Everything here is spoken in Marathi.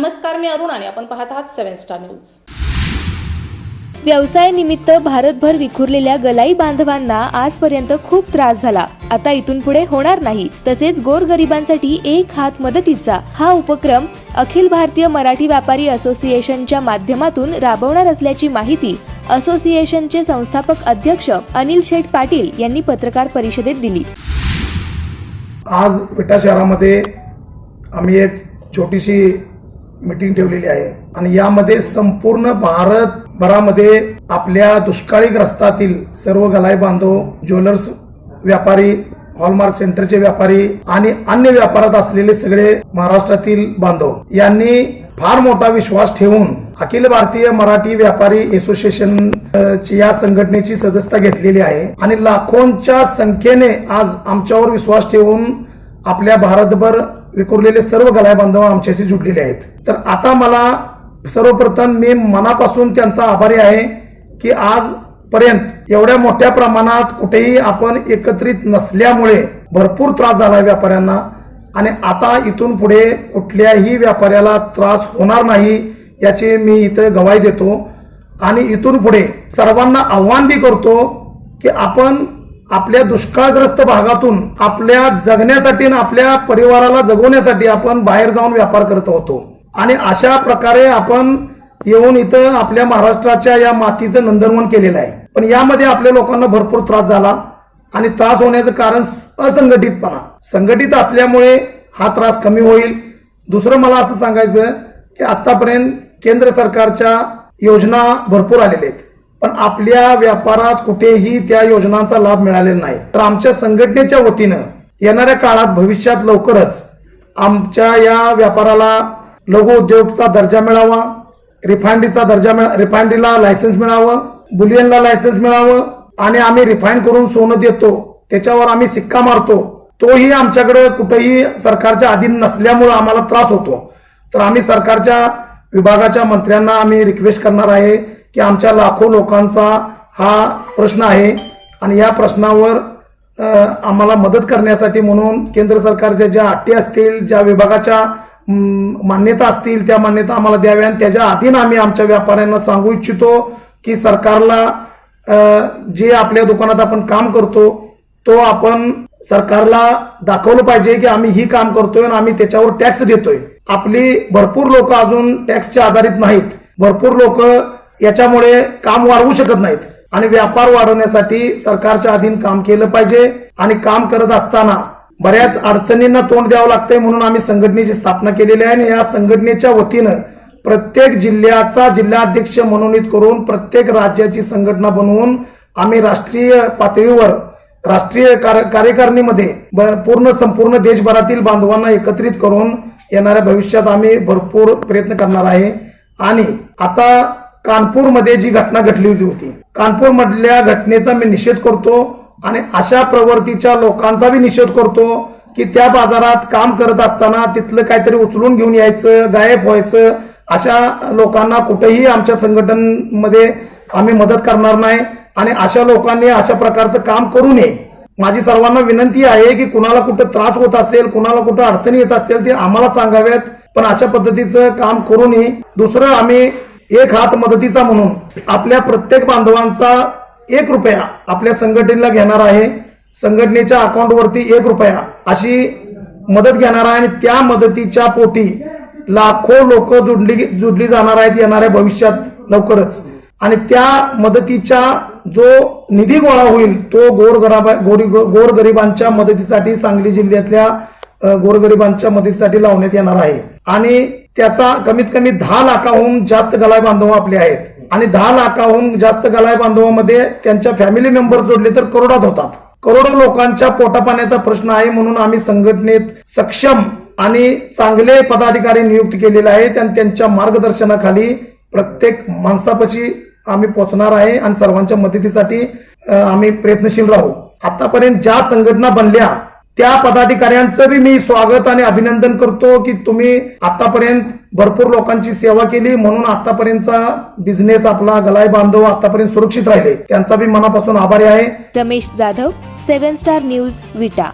नमस्कार मी अरुण आणि आपण पाहत आहात सेव्हन स्टार न्यूज. व्यवसायानिमित्त भारतभर विखुरलेल्या गलाई बांधवांना आजपर्यंत खूप त्रास झाला. आता इथून पुढे होणार नाही. तसेच गोरगरिबांसाठी एक हात मदतीचा हा उपक्रम अखिल भारतीय मराठी व्यापारी असोसिएशनच्या माध्यमातून राबवणार असल्याची माहिती असोसिएशनचे संस्थापक अध्यक्ष अनिल शेठ पाटील यांनी पत्रकार परिषदेत दिली. आज विटा शहरामध्ये आम्ही एक छोटीशी मीटिंग ठेवलेली आहे. आणि यामध्ये संपूर्ण भारतभरामध्ये आपल्या दुष्काळी ग्रस्तातील सर्व गलाय बांधव ज्वेलर्स व्यापारी हॉलमार्क सेंटरचे व्यापारी आणि अन्य व्यापारात असलेले सगळे महाराष्ट्रातील बांधव यांनी फार मोठा विश्वास ठेवून अखिल भारतीय मराठी व्यापारी असोसिएशन ची या संघटनेची सदस्यता घेतलेली आहे. आणि लाखोंच्या संख्येने आज आमच्यावर विश्वास ठेवून आपल्या भारतभर विखुरलेले सर्व गलाय बांधव आमच्याशी जुडलेले आहेत. तर आता मला सर्वप्रथम मी मनापासून त्यांचा आभारी आहे की आज पर्यंत एवढ्या मोठ्या प्रमाणात कुठेही आपण एकत्रित नसल्यामुळे भरपूर त्रास झाला व्यापाऱ्यांना आणि आता इथून पुढे कुठल्याही व्यापाऱ्याला त्रास होणार नाही याची मी इथं गवाही देतो. आणि इथून पुढे सर्वांना आव्हान बी करतो की आपण आपल्या दुष्काळग्रस्त भागातून आपल्या जगण्यासाठी आणि आपल्या परिवाराला जगवण्यासाठी आपण बाहेर जाऊन व्यापार करत होतो. आणि अशा प्रकारे आपण येऊन इथं आपल्या महाराष्ट्राच्या या मातीचं नंदनवन केलेलं आहे. पण यामध्ये आपल्या लोकांना भरपूर त्रास झाला आणि त्रास होण्याचं कारण असंघटितपणा. संघटित असल्यामुळे हा त्रास कमी होईल. दुसरं मला असं सांगायचं की आतापर्यंत केंद्र सरकारच्या योजना भरपूर आलेल्या आहेत. पण आपल्या व्यापारात कुठेही त्या योजनांचा लाभ मिळालेला नाही. तर आमच्या संघटनेच्या वतीनं येणाऱ्या काळात भविष्यात लवकरच आमच्या या व्यापाराला लघु उद्योगचा दर्जा मिळावा रिफायंडरीचा दर्जा रिफायंडरीला लायसन्स मिळावं बुलियनला लायसन्स मिळावं आणि आम्ही रिफाईन करून सोनं देतो त्याच्यावर आम्ही सिक्का मारतो तोही आमच्याकडे कुठेही सरकारच्या अधीन नसल्यामुळं आम्हाला त्रास होतो. तर आम्ही सरकारच्या विभागाच्या मंत्र्यांना आम्ही रिक्वेस्ट करणार आहे की आमच्या लाखो लोकांचा हा प्रश्न आहे. आणि या प्रश्नावर आम्हाला मदत करण्यासाठी म्हणून केंद्र सरकारच्या ज्या अटी असतील ज्या विभागाच्या मान्यता असतील त्या मान्यता आम्हाला द्याव्या आणि त्याच्या अधीन आम्ही आमच्या व्यापाऱ्यांना सांगू इच्छितो की सरकारला जे आपल्या दुकानात आपण काम करतो तो आपण सरकारला दाखवलं पाहिजे की आम्ही ही काम करतोय आणि आम्ही त्याच्यावर टॅक्स देतोय. आपली भरपूर लोक अजून टॅक्सच्या आधारित नाहीत. भरपूर लोक याच्यामुळे काम वाढवू शकत नाहीत. आणि व्यापार वाढवण्यासाठी सरकारच्या अधीन काम केलं पाहिजे आणि काम करत असताना बऱ्याच अडचणींना तोंड द्यावं लागतंय म्हणून आम्ही संघटनेची स्थापना केलेली आहे आणि या संघटनेच्या वतीनं प्रत्येक जिल्ह्याचा जिल्हाध्यक्ष मनोनीत करून प्रत्येक राज्याची संघटना बनवून आम्ही राष्ट्रीय पातळीवर राष्ट्रीय कार्य- कार्यकारिणीमध्ये पूर्ण संपूर्ण देशभरातील बांधवांना एकत्रित करून येणाऱ्या भविष्यात आम्ही भरपूर प्रयत्न करणार आहे. आणि आता कानपूरमध्ये जी घटना घडली होती कानपूर मधल्या घटनेचा मी निषेध करतो आणि अशा प्रवृत्तीच्या लोकांचा मी निषेध करतो की त्या बाजारात काम करत असताना तिथलं काहीतरी उचलून घेऊन यायचं गायब व्हायचं अशा लोकांना कुठेही आमच्या संघटनमध्ये आम्ही मदत करणार नाही आणि अशा लोकांनी अशा प्रकारचं काम करू नये. माझी सर्वांना विनंती आहे की कुणाला कुठं त्रास होत असेल कुणाला कुठं अडचणी येत असतील ते आम्हाला सांगाव्यात पण अशा पद्धतीचं काम करू नये. दुसरं आम्ही एक हात मदतीचा म्हणून आपल्या प्रत्येक बांधवांचा एक रुपया आपल्या संघटनेला घेणार आहे. संघटनेच्या अकाउंटवरती एक रुपया अशी मदत घेणार आहे आणि त्या मदतीच्या पोटी लाखो लोक जुडली जुडली जाणार आहेत येणाऱ्या भविष्यात लवकरच. आणि त्या मदतीचा जो निधी गोळा होईल तो गोरगराबा गोरी गोरगरिबांच्या मदतीसाठी सांगली जिल्ह्यातल्या गोरगरिबांच्या मदतीसाठी लावण्यात येणार आहे. आणि त्याचा कमीत कमी दहा लाखाहून जास्त गलाय बांधव आपले आहेत. आणि दहा लाखाहून जास्त गलाय बांधवामध्ये त्यांच्या फॅमिली मेंबर जोडले तर करोडात होतात. करोडो लोकांच्या पोटापाण्याचा प्रश्न आहे म्हणून आम्ही संघटनेत सक्षम आणि चांगले पदाधिकारी नियुक्त केलेले आहेत आणि त्यांच्या मार्गदर्शनाखाली प्रत्येक माणसापाशी आम्ही पोहोचणार आहे आणि सर्वांच्या मदतीसाठी आम्ही प्रयत्नशील राहू. आतापर्यंत ज्या संघटना बनल्या त्या पदाधिकाऱ्यांचं बी मी स्वागत आणि अभिनंदन करतो की तुम्ही आतापर्यंत भरपूर लोकांची सेवा केली. म्हणून आतापर्यंतचा बिझनेस आपला गलाय बांधव आतापर्यंत सुरक्षित राहिले. त्यांचा बी मनापासून आभारी आहे. Ramesh Jadhav seven star news Vita.